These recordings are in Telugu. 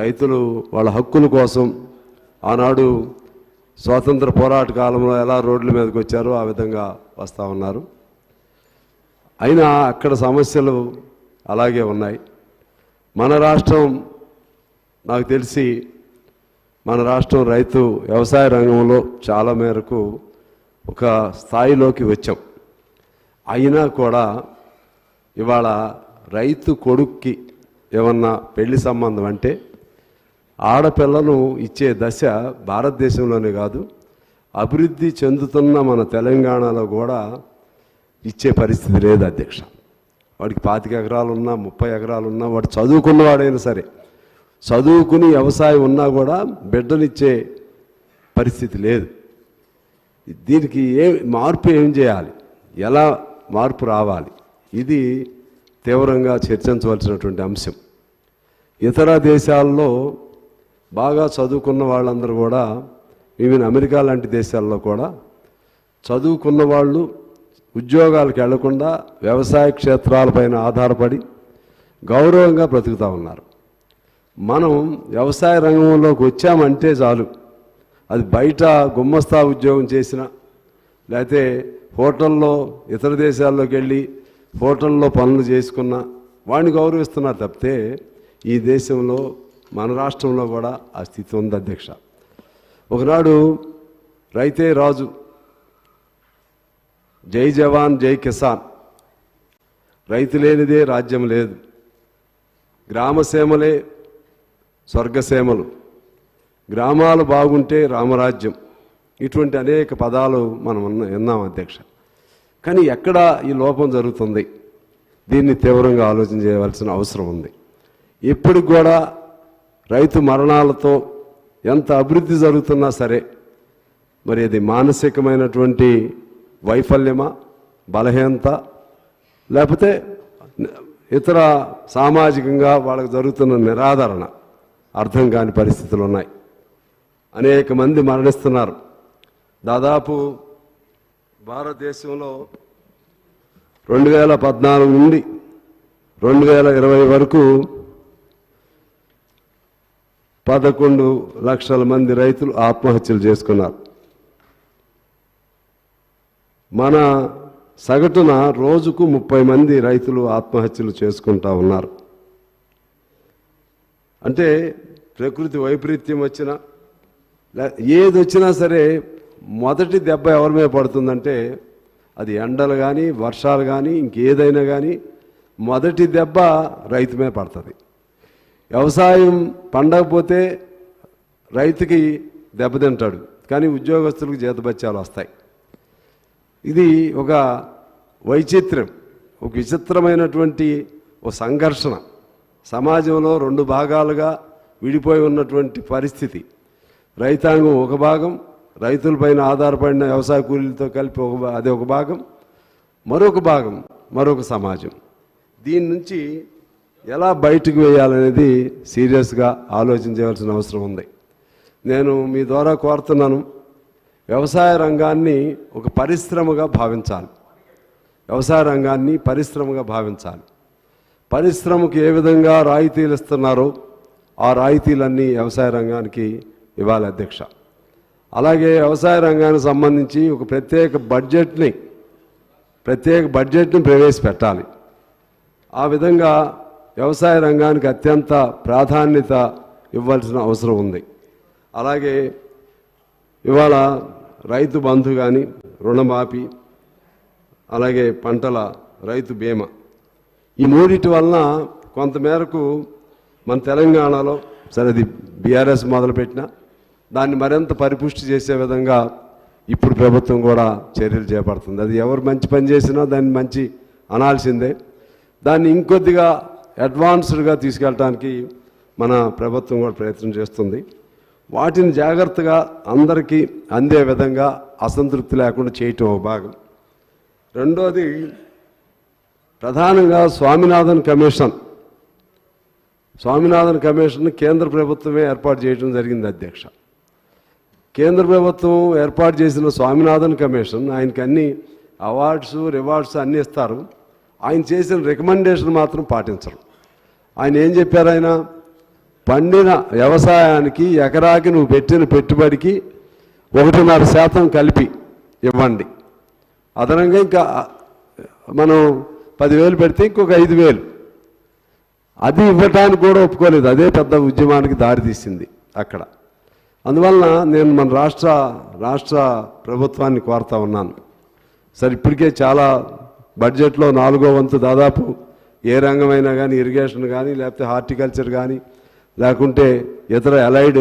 రైతులు వాళ్ళ హక్కుల కోసం ఆనాడు స్వాతంత్ర పోరాట కాలంలో ఎలా రోడ్ల మీదకి వచ్చారో ఆ విధంగా వస్తూ ఉన్నారు. అయినా అక్కడ సమస్యలు అలాగే ఉన్నాయి. మన రాష్ట్రం నాకు తెలిసి మన రాష్ట్రం రైతు వ్యవసాయ రంగంలో చాలా మేరకు ఒక స్థాయిలోకి వచ్చాం. అయినా కూడా ఇవాళ రైతు కొడుక్కి ఏమన్నా పెళ్ళి సంబంధం అంటే ఆడపిల్లను ఇచ్చే దశ భారతదేశంలోనే కాదు అభివృద్ధి చెందుతున్న మన తెలంగాణలో కూడా ఇచ్చే పరిస్థితి లేదు అధ్యక్ష. వాడికి పాతిక ఎకరాలు ఉన్నా ముప్పై ఎకరాలు ఉన్నా వాడు చదువుకున్నవాడైనా సరే చదువుకుని వ్యవసాయం ఉన్నా కూడా బిడ్డనిచ్చే పరిస్థితి లేదు. దీనికి ఏ మార్పు ఏం చేయాలి? ఎలా మార్పు రావాలి? ఇది తీవ్రంగా చర్చించవలసినటువంటి అంశం. ఇతర దేశాల్లో బాగా చదువుకున్న వాళ్ళందరూ కూడా ఈవెన్ అమెరికా లాంటి దేశాల్లో కూడా చదువుకున్న వాళ్ళు ఉద్యోగాలకు వెళ్ళకుండా వ్యవసాయ క్షేత్రాలపైన ఆధారపడి గౌరవంగా బ్రతుకుతూ ఉన్నారు. మనం వ్యవసాయ రంగంలోకి వచ్చామంటే చాలు. అది బయట గుమ్మస్తా ఉద్యోగం చేసిన లేకపోతే హోటల్లో ఇతర దేశాల్లోకి వెళ్ళి హోటల్లో పనులు చేసుకున్న వాడిని గౌరవిస్తున్నారు తప్పితే ఈ దేశంలో మన రాష్ట్రంలో కూడా ఆ స్థితి ఉంది అధ్యక్ష. ఒకనాడు రైతే రాజు జై జవాన్ జై కిసాన్. రైతు లేనిదే రాజ్యం లేదు. గ్రామసీమలే స్వర్గసీమలు గ్రామాలు బాగుంటే రామరాజ్యం. ఇటువంటి అనేక పదాలు మనం ఉన్న- విన్నాం అధ్యక్ష. కానీ ఎక్కడ ఈ లోపం జరుగుతుంది? దీన్ని తీవ్రంగా ఆలోచన చేయవలసిన అవసరం ఉంది. ఇప్పటికి కూడా రైతు మరణాలతో ఎంత అభివృద్ధి జరుగుతున్నా సరే మరి అది మానసికమైనటువంటి వైఫల్యమా బలహీనత లేకపోతే ఇతర సామాజికంగా వాళ్ళకు జరుగుతున్న నిరాదరణ అర్థం కాని పరిస్థితులు ఉన్నాయి. అనేక మంది మరణిస్తున్నారు. దాదాపు భారతదేశంలో రెండు వేల పద్నాలుగు నుండి రెండు వేల ఇరవై వరకు పదకొండు లక్షల మంది రైతులు ఆత్మహత్యలు చేసుకున్నారు. మన సగటున రోజుకు ముప్పై మంది రైతులు ఆత్మహత్యలు చేసుకుంటా ఉన్నారు. అంటే ప్రకృతి వైపరీత్యం వచ్చినా ఏది వచ్చినా సరే మొదటి దెబ్బ ఎవరి మీద పడుతుందంటే అది ఎండలు కానీ వర్షాలు కానీ ఇంకేదైనా కానీ మొదటి దెబ్బ రైతు మీద పడుతుంది. వ్యవసాయం పండకపోతే రైతుకి దెబ్బతింటాడు. కానీ ఉద్యోగస్తులకు జీతభత్యాలు వస్తాయి. ఇది ఒక వైచిత్ర్యం ఒక విచిత్రమైనటువంటి ఒక సంఘర్షణ. సమాజంలో రెండు భాగాలుగా విడిపోయి ఉన్నటువంటి పరిస్థితి. రైతాంగం ఒక భాగం రైతులపైన ఆధారపడిన వ్యవసాయ కూలీలతో కలిపి ఒక భా- అది ఒక భాగం. మరొక భాగం మరొక సమాజం. దీని నుంచి ఎలా బయటకు వేయాలనేది సీరియస్గా ఆలోచన అవసరం ఉంది. నేను మీ ద్వారా కోరుతున్నాను వ్యవసాయ రంగాన్ని ఒక పరిశ్రమగా భావించాలి. వ్యవసాయ రంగాన్ని పరిశ్రమగా భావించాలి. పరిశ్రమకు ఏ విధంగా రాయితీలు ఇస్తున్నారో ఆ రాయితీలన్నీ వ్యవసాయ రంగానికి ఇవ్వాలి అధ్యక్ష. అలాగే వ్యవసాయ రంగానికి సంబంధించి ఒక ప్రత్యేక బడ్జెట్ని ప్రత్యేక బడ్జెట్ని ప్రవేశపెట్టాలి. ఆ విధంగా వ్యవసాయ రంగానికి అత్యంత ప్రాధాన్యత ఇవ్వాల్సిన అవసరం ఉంది. అలాగే ఇవాళ రైతు బంధు కానీ రుణమాఫీ అలాగే పంటల రైతు బీమా ఈ మూడిటి వలన కొంతమేరకు మన తెలంగాణలో సరే అది బీఆర్ఎస్ మొదలుపెట్టిన దాన్ని మరింత పరిపుష్టి చేసే విధంగా ఇప్పుడు ప్రభుత్వం కూడా చర్యలు చేపడుతుంది. అది ఎవరు మంచి పని చేసినా దాన్ని మంచి అనాల్సిందే. దాన్ని ఇంకొద్దిగా అడ్వాన్స్డ్గా తీసుకెళ్ళడానికి మన ప్రభుత్వం కూడా ప్రయత్నం చేస్తుంది. వాటిని జాగ్రత్తగా అందరికీ అందే విధంగా అసంతృప్తి లేకుండా చేయటం ఒక భాగం. రెండోది ప్రధానంగా స్వామినాథన్ కమిషన్. స్వామినాథన్ కమిషన్ కేంద్ర ప్రభుత్వమే ఏర్పాటు చేయడం జరిగింది అధ్యక్ష. కేంద్ర ప్రభుత్వం ఏర్పాటు చేసిన స్వామినాథన్ కమిషన్ ఆయనకి అన్ని అవార్డ్స్ రివార్డ్స్ అన్నీ ఇస్తారు. ఆయన చేసిన రికమెండేషన్ మాత్రం పాటించరు. ఆయన ఏం చెప్పారు ఆయన? పండిన వ్యవసాయానికి ఎకరాకి నువ్వు పెట్టిన పెట్టుబడికి ఒకటిన్నర శాతం కలిపి ఇవ్వండి. అదనంగా ఇంకా మనం పదివేలు పెడితే ఇంకొక ఐదు వేలు అది ఇవ్వటానికి కూడా ఒప్పుకోలేదు. అదే పెద్ద ఉద్యమానికి దారితీసింది అక్కడ. అందువలన నేను మన రాష్ట్ర రాష్ట్ర ప్రభుత్వాన్ని కోరుతా ఉన్నాను. సరే ఇప్పటికే చాలా బడ్జెట్లో నాలుగో వంతు దాదాపు ఏ రంగమైనా కానీ ఇరిగేషన్ కానీ లేకపోతే హార్టికల్చర్ కానీ లేకుంటే ఇతర ఎలైడ్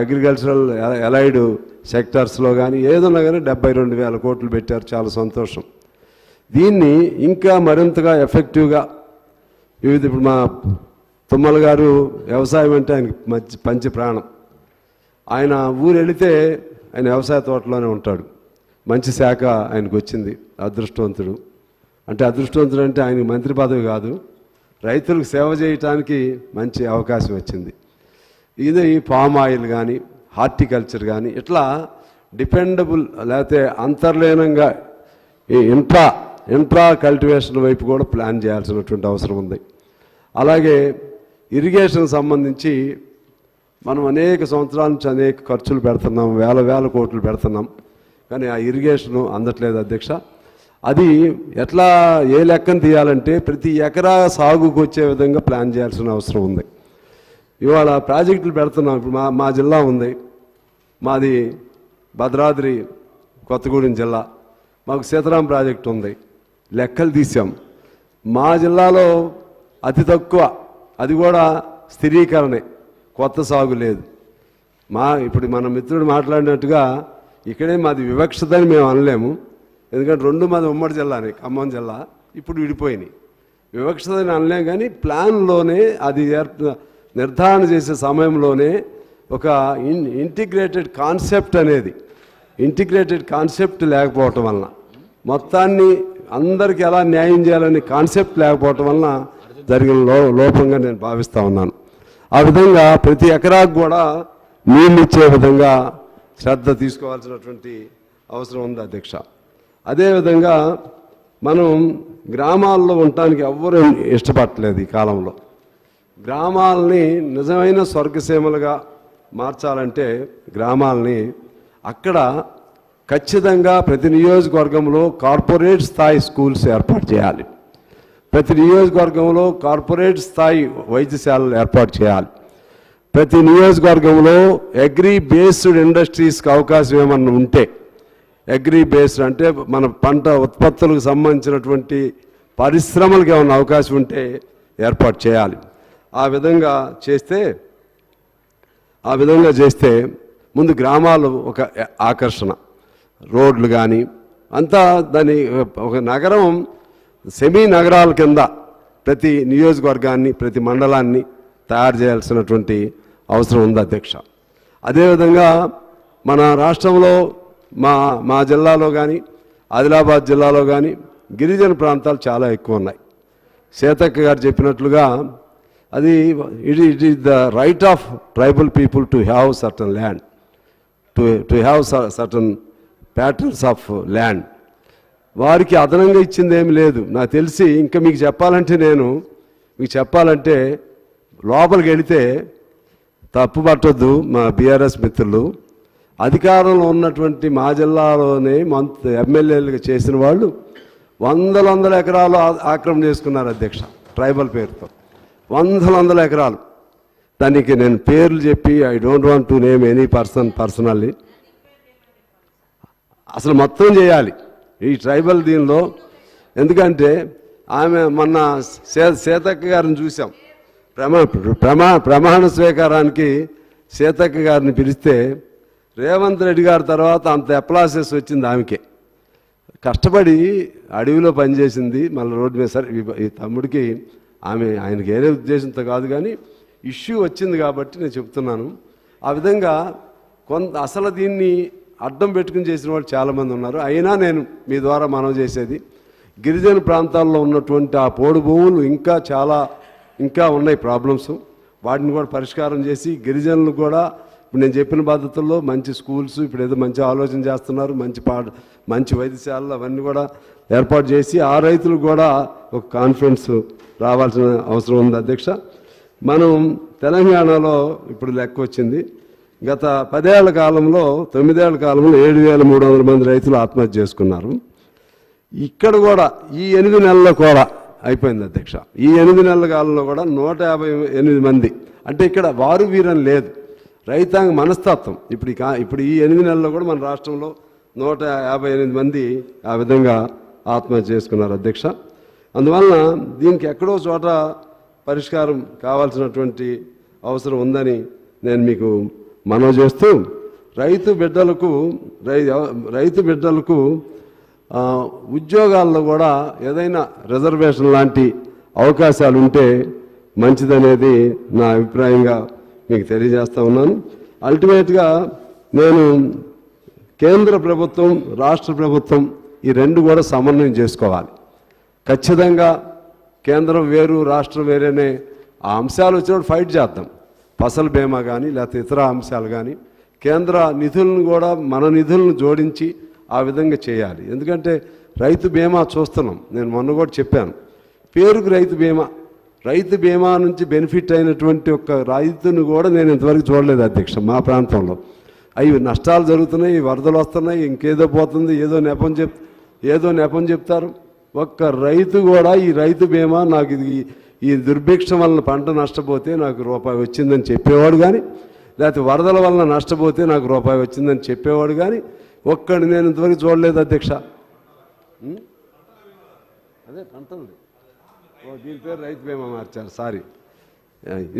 అగ్రికల్చరల్ ఎలైడ్ సెక్టార్స్లో కానీ ఏదన్నా కానీ డెబ్బై రెండు వేల కోట్లు పెట్టారు. చాలా సంతోషం. దీన్ని ఇంకా మరింతగా ఎఫెక్టివ్గా వివిధ ఇప్పుడు మా తుమ్మల గారు వ్యవసాయం అంటే ఆయనకి మంచి పంచి ప్రాణం. ఆయన ఊరు వెళితే ఆయన వ్యవసాయ తోటలోనే ఉంటాడు. మంచి శాఖ ఆయనకు వచ్చింది. అదృష్టవంతుడు. అంటే అదృష్టవంతుడు అంటే ఆయనకు మంత్రి పదవి కాదు. రైతులకు సేవ చేయటానికి మంచి అవకాశం వచ్చింది. ఇది ఈ పామ్ ఆయిల్ కానీ హార్టికల్చర్ కానీ ఇట్లా డిపెండబుల్ లేకపోతే అంతర్లీనంగా ఈ ఇంట్రా ఇంట్రా కల్టివేషన్ వైపు కూడా ప్లాన్ చేయాల్సినటువంటి అవసరం ఉంది. అలాగే ఇరిగేషన్ సంబంధించి మనం అనేక సంవత్సరాల నుంచి అనేక ఖర్చులు పెడుతున్నాం వేల వేల కోట్లు పెడుతున్నాం. కానీ ఆ ఇరిగేషన్ అందట్లేదు అధ్యక్ష. అది ఎట్లా ఏ లెక్కను తీయాలంటే ప్రతి ఎకరా సాగుకు వచ్చే విధంగా ప్లాన్ చేయాల్సిన అవసరం ఉంది. ఇవాళ ప్రాజెక్టులు పెడుతున్నాం. ఇప్పుడు మా మా జిల్లా ఉంది. మాది భద్రాద్రి కొత్తగూడెం జిల్లా. మాకు సీతారాం ప్రాజెక్ట్ ఉంది. లెక్కలు తీసాం మా జిల్లాలో అతి తక్కువ అది కూడా స్థిరీకరణే. కొత్త సాగు లేదు. మా ఇప్పుడు మన మిత్రుడు మాట్లాడినట్టుగా ఇక్కడే మాది వివక్షతని మేము అనలేము. ఎందుకంటే రెండు మాది ఉమ్మడి జిల్లాని ఖమ్మం జిల్లా ఇప్పుడు విడిపోయినాయి. వివక్షతని అనలేం కానీ ప్లాన్లోనే అది నిర్ధారణ చేసే సమయంలోనే ఒక ఇన్ ఇంటిగ్రేటెడ్ కాన్సెప్ట్ అనేది ఇంటిగ్రేటెడ్ కాన్సెప్ట్ లేకపోవటం వలన మొత్తాన్ని అందరికీ ఎలా న్యాయం చేయాలనే కాన్సెప్ట్ లేకపోవటం వలన జరిగిన లో లోపంగా నేను భావిస్తూ ఉన్నాను. ఆ విధంగా ప్రతి ఎకరాకు కూడా నీళ్ళు ఇచ్చే విధంగా శ్రద్ధ తీసుకోవాల్సినటువంటి అవసరం ఉంది అధ్యక్ష. అదేవిధంగా మనం గ్రామాల్లో ఉండటానికి ఎవ్వరూ ఇష్టపడలేదు ఈ కాలంలో. గ్రామాలని నిజమైన స్వర్గసీమలుగా మార్చాలంటే గ్రామాలని అక్కడ ఖచ్చితంగా ప్రతి నియోజకవర్గంలో కార్పొరేట్ స్థాయి స్కూల్స్ ఏర్పాటు చేయాలి. ప్రతి నియోజకవర్గంలో కార్పొరేట్ స్థాయి వైద్యశాలలు ఏర్పాటు చేయాలి. ప్రతి నియోజకవర్గంలో అగ్రి బేస్డ్ ఇండస్ట్రీస్కి అవకాశం ఏమన్నా ఉంటే అగ్రీ బేస్డ్ అంటే మన పంట ఉత్పత్తులకు సంబంధించినటువంటి పరిశ్రమలకు ఏమైనా అవకాశం ఉంటే ఏర్పాటు చేయాలి. ఆ విధంగా చేస్తే ఆ విధంగా చేస్తే ముందు గ్రామాలు ఒక ఆకర్షణ. రోడ్లు కానీ అంతా దాని ఒక నగరం సెమీ నగరాల కింద ప్రతి నియోజకవర్గాన్ని ప్రతి మండలాన్ని తయారు చేయాల్సినటువంటి అవసరం ఉంది అధ్యక్ష. అదేవిధంగా మన రాష్ట్రంలో మా మా జిల్లాలో కానీ ఆదిలాబాద్ జిల్లాలో కానీ గిరిజన ప్రాంతాలు చాలా ఎక్కువ ఉన్నాయి. సీతక్క గారు చెప్పినట్లుగా అది it it is the right of tribal people to have certain land to to have certain patterns of land వారికి అదనంగా ఇచ్చింది ఏమి లేదు. నాకు తెలిసి ఇంకా మీకు చెప్పాలంటే నేను మీకు చెప్పాలంటే లోపలికి వెళితే తప్పు పట్టొద్దు మా బీఆర్ఎస్ మిత్రులు. అధికారంలో ఉన్నటువంటి మా జిల్లాలోనే మంత్ ఎమ్మెల్యేలుగా చేసిన వాళ్ళు వందల వందల ఎకరాలు ఆక్రమణ చేసుకున్నారు అధ్యక్ష ట్రైబల్ పేరుతో. వందల వందల ఎకరాలు. దానికి నేను పేర్లు చెప్పి I don't want to name any person personally అసలు మొత్తం చేయాలి. ఈ ట్రైబల్ దీనిలో ఎందుకంటే ఆమె మొన్న సే సీతక్క గారిని చూసాం ప్రమా ప్రమా ప్రమాణ స్వీకారానికి సీతక్క గారిని పిలిస్తే రేవంత్ రెడ్డి గారి తర్వాత అంత అప్లాసెస్ వచ్చింది ఆమెకే. కష్టపడి అడవిలో పనిచేసింది మళ్ళీ రోడ్డు మీద సరే ఈ- తమ్ముడికి ఆమె ఆయనకి ఏదే ఉద్దేశంతో కాదు కానీ ఇష్యూ వచ్చింది కాబట్టి నేను చెప్తున్నాను. ఆ విధంగా కొంత అసలు దీన్ని అడ్డం పెట్టుకుని చేసిన వాళ్ళు చాలామంది ఉన్నారు. అయినా నేను మీ ద్వారా మనం చేసేది గిరిజన ప్రాంతాల్లో ఉన్నటువంటి ఆ పోడు భూములు ఇంకా చాలా ఇంకా ఉన్నాయి ప్రాబ్లమ్స్. వాటిని కూడా పరిష్కారం చేసి గిరిజనులు కూడా ఇప్పుడు నేను చెప్పిన పద్ధతుల్లో మంచి స్కూల్స్ ఇప్పుడు ఏదో మంచి ఆలోచన చేస్తున్నారు మంచి పాఠ మంచి వైద్యశాలలు అవన్నీ కూడా ఏర్పాటు చేసి ఆ రైతులకు కూడా ఒక కాన్ఫిడెన్స్ రావాల్సిన అవసరం ఉంది అధ్యక్ష. మనం తెలంగాణలో ఇప్పుడు లెక్క వచ్చింది. గత పదేళ్ళ కాలంలో తొమ్మిదేళ్ళ కాలంలో ఏడు వేల మూడు వందల మంది రైతులు ఆత్మహత్య చేసుకున్నారు. ఇక్కడ కూడా ఈ ఎనిమిది నెలల్లో కూడా అయిపోయింది అధ్యక్ష. ఈ ఎనిమిది నెలల కాలంలో కూడా నూట యాభై ఎనిమిది మంది అంటే ఇక్కడ వారు వీరని లేదు. రైతాంగ మనస్తత్వం. ఇప్పుడు ఇప్పుడు ఈ ఎనిమిది నెలల్లో కూడా మన రాష్ట్రంలో నూట యాభై ఎనిమిది మంది ఆ విధంగా ఆత్మహత్య చేసుకున్నారు అధ్యక్ష. అందువలన దీనికి ఎక్కడో చోట పరిష్కారం కావాల్సినటువంటి అవసరం ఉందని నేను మీకు మనవి చేస్తూ రైతు బిడ్డలకు రైతు బిడ్డలకు ఉద్యోగాల్లో కూడా ఏదైనా రిజర్వేషన్ లాంటి అవకాశాలు ఉంటే మంచిదనేది నా అభిప్రాయంగా మీకు తెలియజేస్తా ఉన్నాను. అల్టిమేట్గా నేను కేంద్ర ప్రభుత్వం రాష్ట్ర ప్రభుత్వం ఈ రెండు కూడా సమన్వయం చేసుకోవాలి. ఖచ్చితంగా కేంద్రం వేరు రాష్ట్రం వేరేనే ఆ అంశాలు వచ్చినప్పుడు ఫైట్ చేద్దాం. ఫసల్ బీమా కానీ లేకపోతే ఇతర అంశాలు కానీ కేంద్ర నిధులను కూడా మన నిధులను జోడించి ఆ విధంగా చేయాలి. ఎందుకంటే రైతు బీమా చూస్తున్నాం. నేను మొన్న కూడా చెప్పాను. పేరుకు రైతు బీమా రైతు బీమా నుంచి బెనిఫిట్ అయినటువంటి ఒక రైతును కూడా నేను ఇంతవరకు చూడలేదు అధ్యక్ష మా ప్రాంతంలో. అవి నష్టాలు జరుగుతున్నాయి వరదలు వస్తున్నాయి ఇంకేదో పోతుంది ఏదో నెపం చెప్ ఏదో నెపం చెప్తారు. ఒక్క రైతు కూడా ఈ రైతు బీమా నాకు ఇది ఈ దుర్భిక్షం వలన పంట నష్టపోతే నాకు రూపాయి వచ్చిందని చెప్పేవాడు కానీ లేకపోతే వరదల వలన నష్టపోతే నాకు రూపాయి వచ్చిందని చెప్పేవాడు కానీ ఒక్కడు నేను ఇంతవరకు చూడలేదు అధ్యక్ష. అదే పంటలు ఓ దీని పేరు రైతు బీమా మార్చారు సారీ.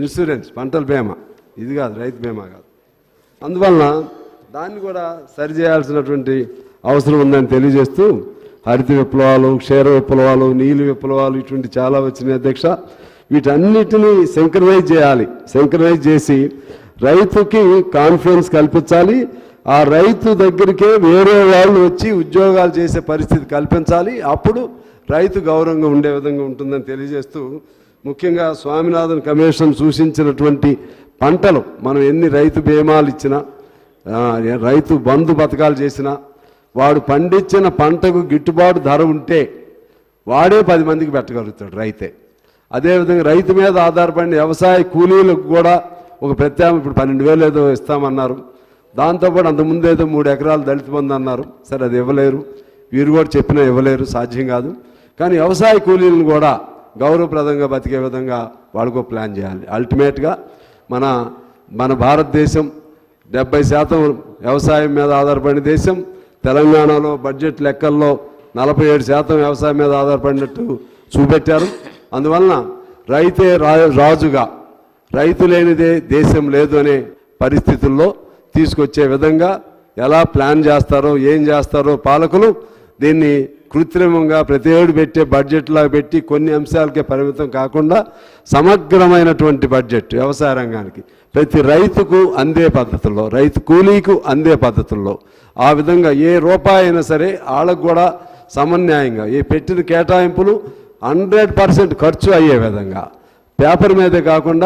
ఇన్సూరెన్స్ పంటల బీమా. ఇది కాదు రైతు బీమా కాదు. అందువలన దాన్ని కూడా సరిచేయాల్సినటువంటి అవసరం ఉందని తెలియజేస్తూ హరిత విప్లవాలు క్షీర విప్లవాలు నీలి విప్లవాలు ఇటువంటి చాలా వచ్చినాయి అధ్యక్ష. వీటన్నిటినీ సింక్రనైజ్ చేయాలి. సింక్రనైజ్ చేసి రైతుకి కాన్ఫిడెన్స్ కల్పించాలి. ఆ రైతు దగ్గరికే వేరే వాళ్ళు వచ్చి ఉద్యోగాలు చేసే పరిస్థితి కల్పించాలి. అప్పుడు రైతు గౌరవంగా ఉండే విధంగా ఉంటుందని తెలియజేస్తూ ముఖ్యంగా స్వామినాథన్ కమిషన్ సూచించినటువంటి పంటలు మనం ఎన్ని రైతు బీమాలు ఇచ్చినా రైతు బంధు పథకాలు చేసినా వాడు పండించిన పంటకు గిట్టుబాటు ధర ఉంటే వాడే పది మందికి పెట్టగలుగుతాడు రైతే. అదేవిధంగా రైతు మీద ఆధారపడిన వ్యవసాయ కూలీలకు కూడా ఒక ప్రత్యామ ఇప్పుడు పన్నెండు వేలు ఏదో ఇస్తామన్నారు. దాంతోపాటు అంతకుముందు ఏదో మూడు ఎకరాలు దళిత బంధు అన్నారు. సరే అది ఇవ్వలేరు. వీరు కూడా చెప్పినా ఇవ్వలేరు సాధ్యం కాదు. కానీ వ్యవసాయ కూలీలను కూడా గౌరవప్రదంగా బతికే విధంగా వాళ్ళకు ప్లాన్ చేయాలి. అల్టిమేట్గా మన మన భారతదేశం డెబ్బై శాతం వ్యవసాయం మీద ఆధారపడిన దేశం తెలంగాణలో బడ్జెట్ లెక్కల్లో నలభై ఏడు శాతం వ్యవసాయం మీద ఆధారపడినట్టు చూపెట్టారు. అందువలన రైతే రా రాజుగా రైతు లేనిదే దేశం లేదు అనే పరిస్థితుల్లో తీసుకొచ్చే విధంగా ఎలా ప్లాన్ చేస్తారో ఏం చేస్తారో పాలకులు దీన్ని కృత్రిమంగా ప్రతి ఏడు పెట్టే బడ్జెట్లా పెట్టి కొన్ని అంశాలకే పరిమితం కాకుండా సమగ్రమైనటువంటి బడ్జెట్ వ్యవసాయ రంగానికి ప్రతి రైతుకు అందే పద్ధతుల్లో రైతు కూలీకు అందే పద్ధతుల్లో ఆ విధంగా ఏ రూపాయి అయినా సరే వాళ్ళకు కూడా సమన్యాయంగా ఈ పెట్టిన కేటాయింపులు హండ్రెడ్ పర్సెంట్ ఖర్చు అయ్యే విధంగా. పేపర్ మీదే కాకుండా